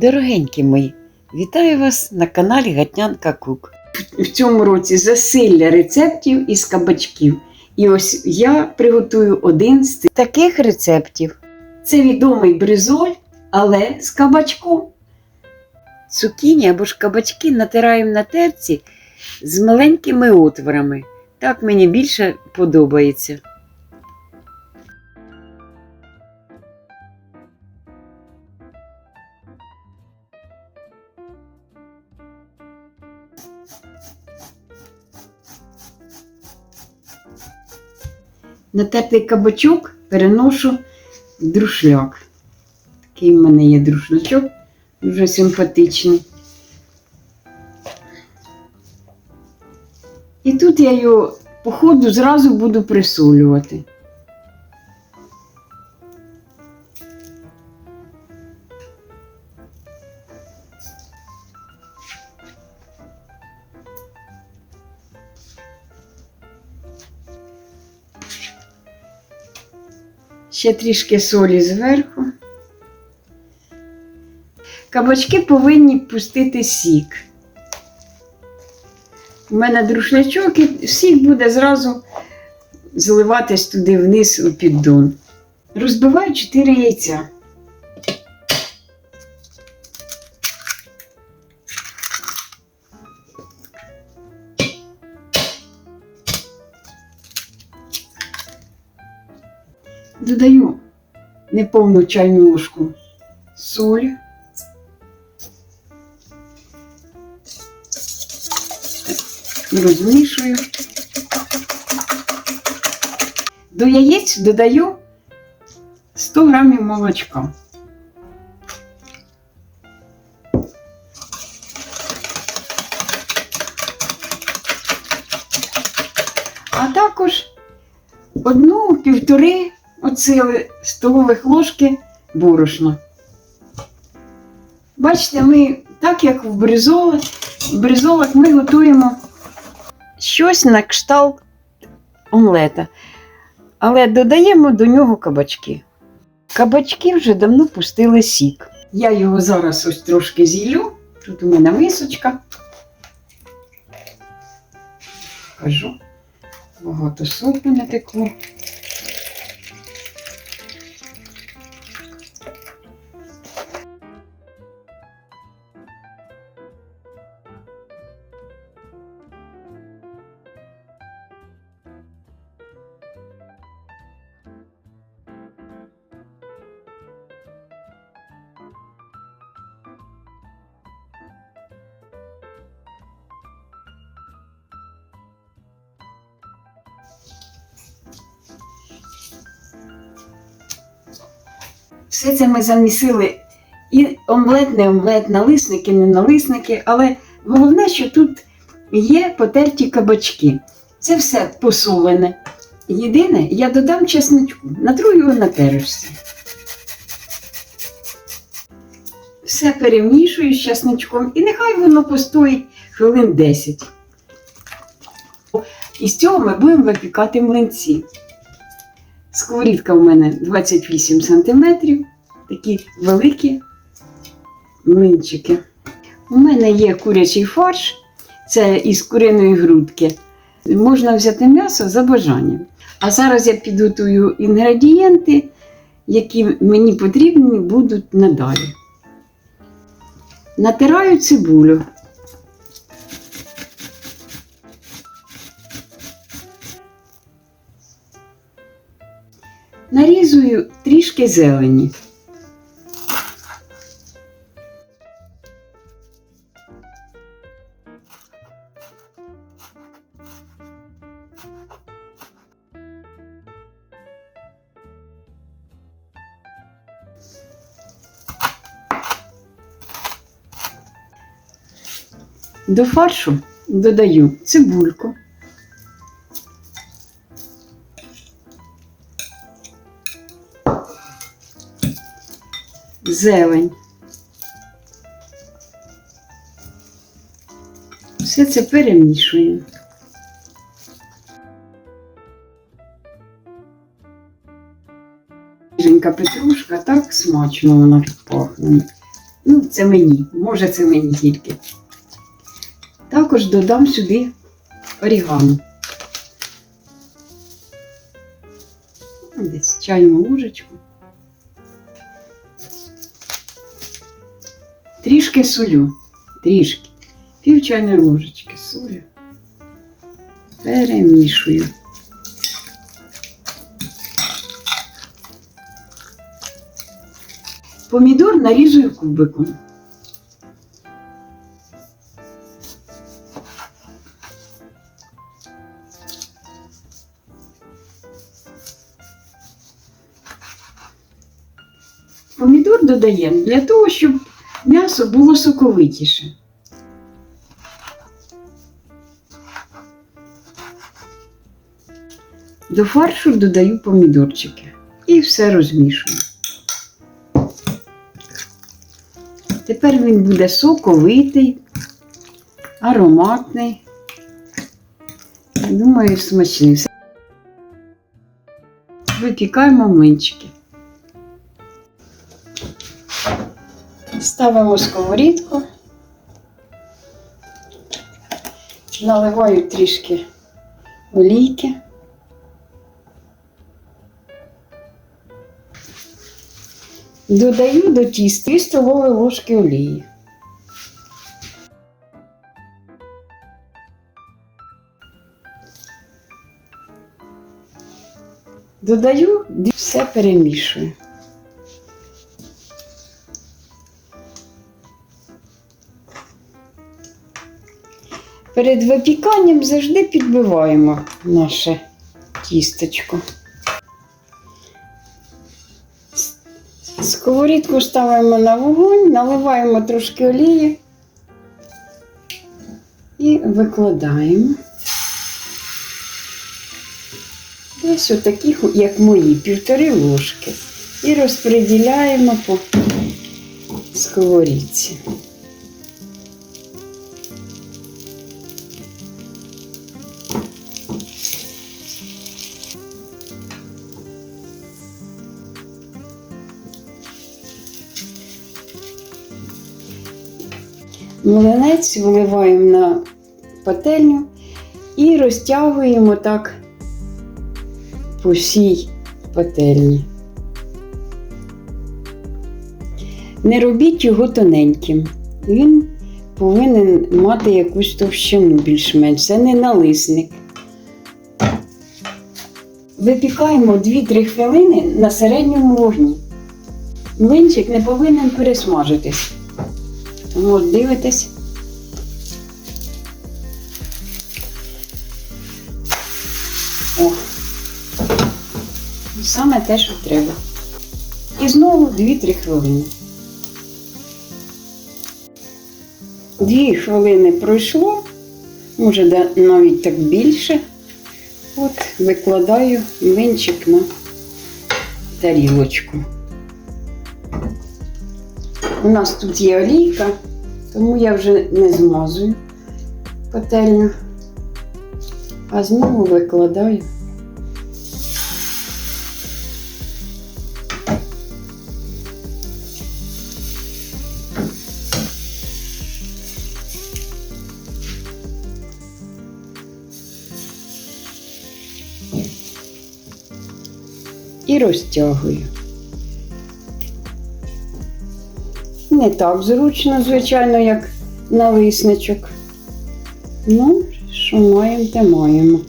Дорогенькі мої, вітаю вас на каналі Гатнянка Кук. В цьому році засилля рецептів із кабачків. І ось я приготую один з таких рецептів. Це відомий бризоль, але з кабачком. Цукіні або ж кабачки натираємо на терці з маленькими отворами. Так мені більше подобається. Натертий кабачок переношу друшляк. Такий в мене є друшлячок, дуже симпатичний. І тут я його по ходу зразу буду присолювати. Ще трішки солі зверху. Кабачки повинні пустити сік. У мене друшлячок і сік буде зразу зливатись туди вниз у піддон. Розбиваю 4 яйця. Додаю неповну чайну ложку солі. Розмішую. До яєць додаю 100 грамів молочка. А також одну-півтори оцили столових ложки борошна. Бачите, ми, так як в бризолах, в бризолах ми готуємо щось на кшталт омлета. Але додаємо до нього кабачки. Кабачки вже давно пустили сік. Я його зараз ось трошки зілю. Тут у мене мисочка. Кажу, багато сопу не текло. Все це ми замісили і омлет, не омлет, налисники, не налисники, але головне, що тут є потерті кабачки. Це все посолене. Єдине, я додам чесночку, натру його на терочці. Все перемішую з чесночком і нехай воно постоїть хвилин 10. І з цього ми будемо випікати млинці. Сковорідка у мене 28 см, такі великі млинчики. У мене є курячий фарш, це із куриної грудки. Можна взяти м'ясо за бажанням. А зараз я підготую інгредієнти, які мені потрібні будуть надалі. Натираю цибулю. Нарізую трішки зелені. До фаршу додаю цибульку. Зелень. Все це перемішуємо. Свіженька петрушка, так смачно вона пахне. Ну, це мені, може, це мені тільки. Також додам сюди орігано. Десь чайну ложечку. Трішки солю. Трішки. Пів чайної ложечки солю. Перемішую. Помідор нарізую кубиком. Помідор додаємо для того, щоб м'ясо було соковитіше. До фаршу додаю помідорчики і все розмішую. Тепер він буде соковитий, ароматний. Думаю, смачний. Випікаємо млинчики. Ставимо сковорідку, наливаю трішки олійки. Додаю до тіста 2 столові ложки олії. Додаю, все перемішую. Перед випіканням завжди підбиваємо наше тістечко. Сковорідку ставимо на вогонь, наливаємо трошки олії і викладаємо. Десь отаких, як мої, півтори ложки. І розподіляємо по сковорідці. Млинець виливаємо на пательню і розтягуємо так по всій пательні. Не робіть його тоненьким. Він повинен мати якусь товщину більш-менш. Це не налисник. Випікаємо 2-3 хвилини на середньому вогні. Млинчик не повинен пересмажитись. Тому от дивитесь. О. Саме те, що треба. І знову 2-3 хвилини. Дві хвилини пройшло, може навіть так більше. От викладаю млинчик на тарілочку. У нас тут є олійка, тому я вже не змазую пательню, а знову викладаю. І розтягую. Не так зручно, звичайно, як налисничок. Ну, що маємо, те маємо.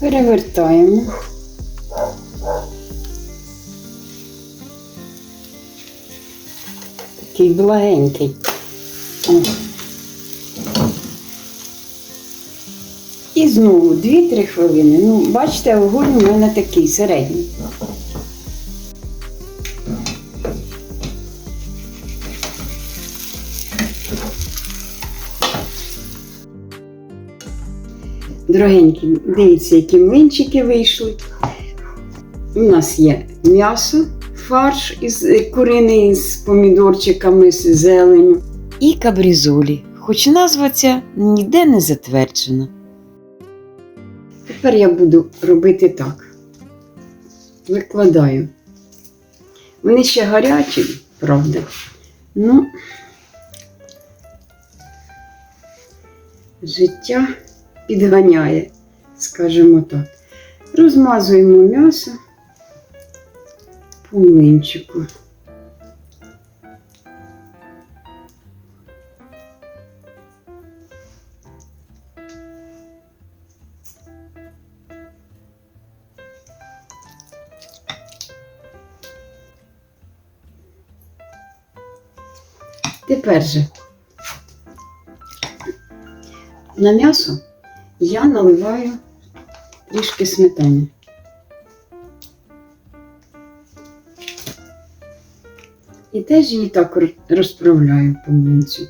Перевертаємо. Такий благенький. І знову 2-3 хвилини. Ну, бачите, огонь у мене такий середній. Дорогенькі, дивіться, які млинчики вийшли. У нас є м'ясо, фарш із е, куриний з помідорчиками, з зеленю. І кабрізолі, хоч назва ця ніде не затверджена. Тепер я буду робити так. Викладаю Вони ще гарячі, правда. Ну, життя підганяє, скажімо так. Розмазуємо м'ясо по млинчику. Тепер же на м'ясо я наливаю трішки сметани. І теж її так розправляю по млинцю.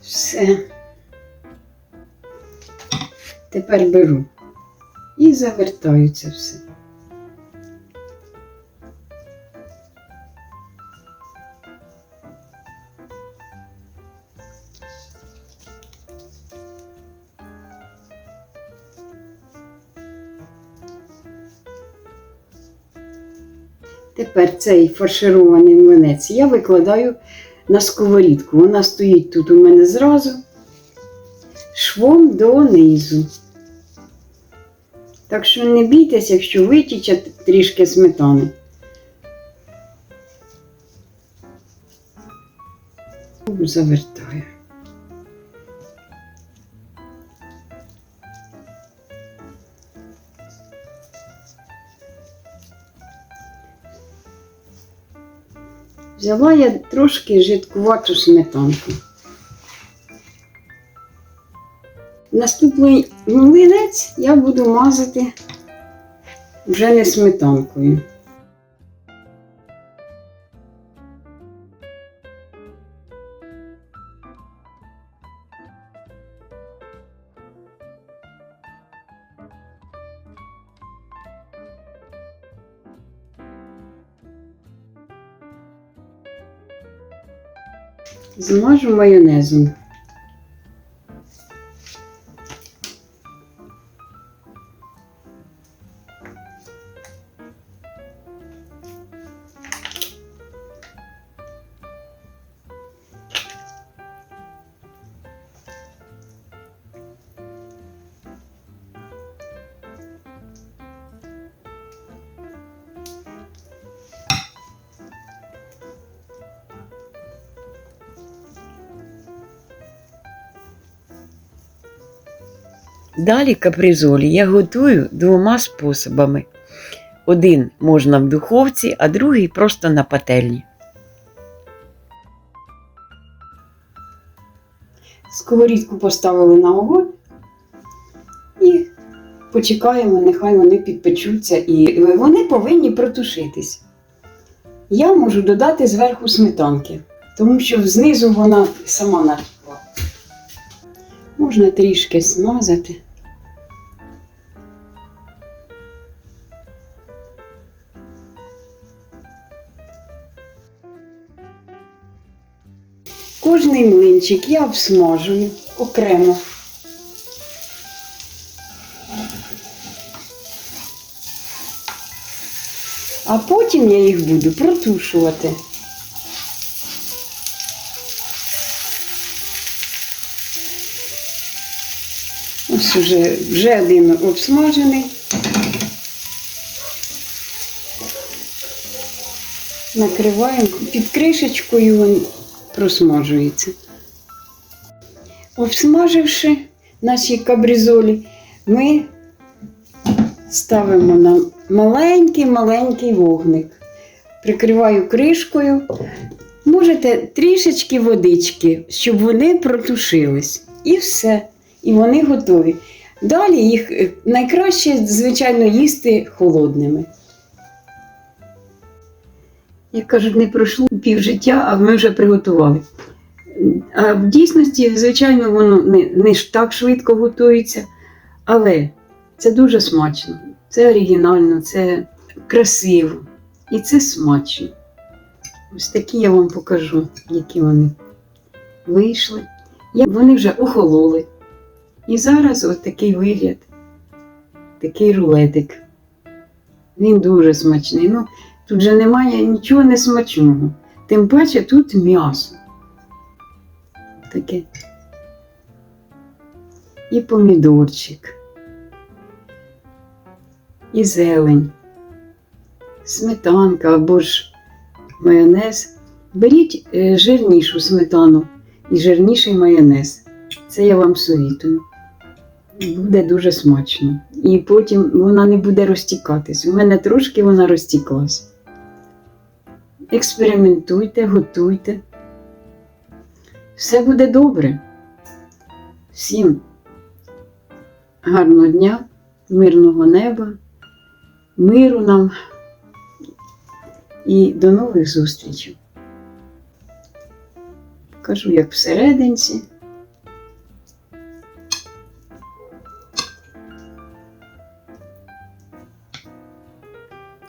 Все. Тепер беру і завертаю це все. Тепер цей фарширований млинець я викладаю на сковорідку. Вона стоїть тут у мене зразу, швом донизу. Так що не бійтесь, якщо витіче трішки сметани. Завертаю. Взяла я трошки жидкувату сметанку. Наступний млинець я буду мазати вже не сметанкою. Змажу майонезом. Далі капризолі я готую двома способами. Один можна в духовці, а другий просто на пательні. Сковорідку поставили на огонь і почекаємо, нехай вони підпечуться, і вони повинні протушитись. Я можу додати зверху сметанки, тому що знизу вона сама натекла. Можна трішки смазати. Кожний млинчик я обсмажую окремо. А потім я їх буду протушувати. Ось уже вже один обсмажений. Накриваємо під кришечкою просмажується. Обсмаживши наші кабризолі, ми ставимо на маленький-маленький вогник. Прикриваю кришкою. Можете трішечки водички, щоб вони протушились. І все. І вони готові. Далі їх е, найкраще, звичайно, їсти холодними. Як кажуть, не пройшло півжиття, а ми вже приготували. А в дійсності, звичайно, воно не, не так швидко готується, але це дуже смачно, це оригінально, це красиво і це смачно. Ось такі я вам покажу, які вони вийшли. Вони вже охололи. І зараз ось такий вигляд, такий рулетик. Він дуже смачний. Ну, тут же немає нічого несмачного. Тим паче тут м'ясо. Таке. І помідорчик. І зелень. Сметанка або ж майонез. Беріть е, жирнішу сметану і жирніший майонез. Це я вам совітую. Буде дуже смачно. І потім вона не буде розтікатись. У мене трошки вона розтіклась. Експериментуйте, готуйте. Все буде добре. Всім гарного дня, мирного неба, миру нам і до нових зустрічей. Кажу, як всерединці.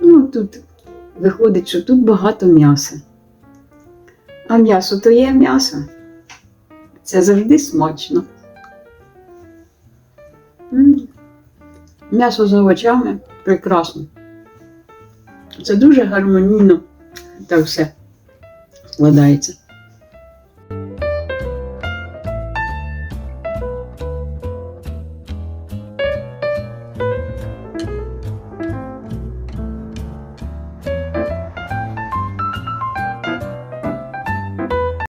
Ну, тут виходить, що тут багато м'яса. А м'ясо то є м'ясо. Це завжди смачно. М'ясо з овочами прекрасно. Це дуже гармонійно та все складається.